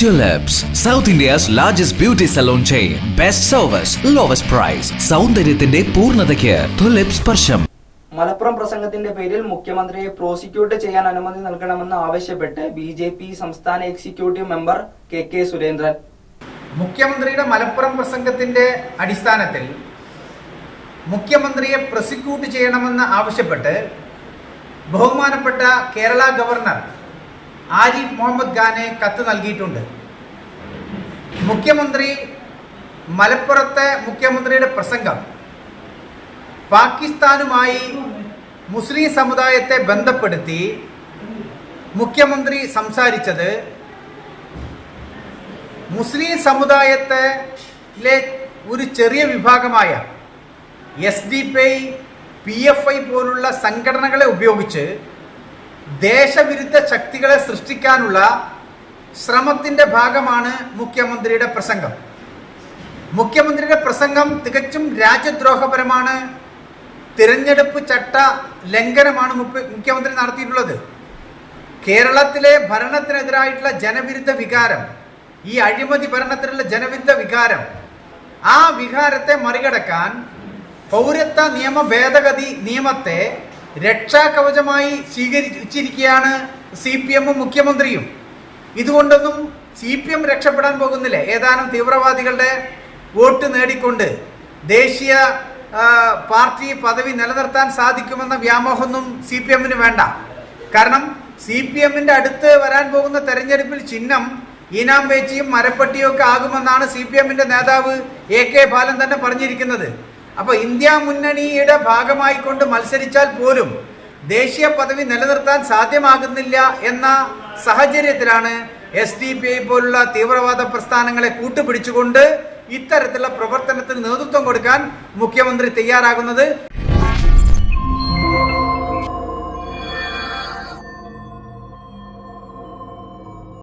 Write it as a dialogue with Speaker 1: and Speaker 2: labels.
Speaker 1: Tulips, south India's largest beauty salon chain. Best service, lowest price സൗന്ദര്യത്തിന്റെ പൂർണതയ്ക്ക് tulip സ്പർശം.
Speaker 2: മലപ്പുറം പ്രസംഗത്തിന്റെ പേരിൽ മുഖ്യമന്ത്രിയെ പ്രോസിക്യൂട്ട് ചെയ്യാൻ അനുമതി നൽകണമെന്ന് ആവശ്യപ്പെട്ട് ബി ജെ പി സംസ്ഥാന executive member K K Surendran.
Speaker 3: മുഖ്യമന്ത്രിയുടെ മലപ്പുറം പ്രസംഗത്തിന്റെ അടിസ്ഥാനത്തിൽ മുഖ്യമന്ത്രിയെ പ്രോസിക്യൂട്ട് ചെയ്യണമെന്ന് ആവശ്യപ്പെട്ട് ബഹുമാനപ്പെട്ട കേരള ഗവർണർ ആരിഫ് മുഹമ്മദ് ഖാനെ കത്ത് നൽകിയിട്ടുണ്ട്. മുഖ്യമന്ത്രി മലപ്പുറത്തെ മുഖ്യമന്ത്രിയുടെ പ്രസംഗം. പാകിസ്ഥാനുമായി മുസ്ലിം സമുദായത്തെ ബന്ധപ്പെടുത്തി മുഖ്യമന്ത്രി സംസാരിച്ചത് മുസ്ലിം സമുദായത്തിലെ ഒരു ചെറിയ വിഭാഗമായ S D P I P F I പോലുള്ള സംഘടനകളെ ഉപയോഗിച്ച് ദേശവിരുദ്ധ ശക്തികളെ സൃഷ്ടിക്കാനുള്ള ശ്രമത്തിന്റെ ഭാഗമാണ് മുഖ്യമന്ത്രിയുടെ പ്രസംഗം. മുഖ്യമന്ത്രിയുടെ പ്രസംഗം തികച്ചും രാജ്യദ്രോഹപരമാണ്. തിരഞ്ഞെടുപ്പ് ചട്ട ലംഘനമാണ് മുഖ്യമന്ത്രി നടത്തിയിട്ടുള്ളത്. കേരളത്തിലെ ഭരണത്തിനെതിരായിട്ടുള്ള ജനവിരുദ്ധ വികാരം ഈ അഴിമതി ഭരണത്തിനുള്ള ജനവിരുദ്ധ വികാരം ആ വികാരത്തെ മറികടക്കാൻ പൗരത്വ നിയമ ഭേദഗതി നിയമത്തെ രക്ഷാകവചമായി സ്വീകരിച്ചിരിക്കുകയാണ് സി പി എമ്മും മുഖ്യമന്ത്രിയും. ഇതുകൊണ്ടൊന്നും സി പി എം രക്ഷപ്പെടാൻ പോകുന്നില്ല. ഏതാനും തീവ്രവാദികളുടെ വോട്ട് നേടിക്കൊണ്ട് ദേശീയ പാർട്ടി പദവി നിലനിർത്താൻ സാധിക്കുമെന്ന വ്യാമോഹമൊന്നും സി പി എമ്മിന് വേണ്ട. കാരണം സി പി എമ്മിന്റെ അടുത്ത് വരാൻ പോകുന്ന തെരഞ്ഞെടുപ്പിൽ ചിഹ്നം ഈനാം വേച്ചിയും മരപ്പട്ടിയും ഒക്കെ ആകുമെന്നാണ് സി പി എമ്മിന്റെ നേതാവ് എ കെ ബാലൻ തന്നെ പറഞ്ഞിരിക്കുന്നത്. അപ്പൊ ഇന്ത്യ മുന്നണിയുടെ ഭാഗമായിക്കൊണ്ട് മത്സരിച്ചാൽ പോലും ദേശീയ പദവി നിലനിർത്താൻ സാധ്യമാകുന്നില്ല എന്ന സാഹചര്യത്തിലാണ് എസ് ഡി പി ഐ പോലുള്ള തീവ്രവാദ പ്രസ്ഥാനങ്ങളെ കൂട്ടുപിടിച്ചുകൊണ്ട് ഇത്തരത്തിലുള്ള പ്രവർത്തനത്തിന് നേതൃത്വം കൊടുക്കാൻ മുഖ്യമന്ത്രി തയ്യാറാകുന്നത്.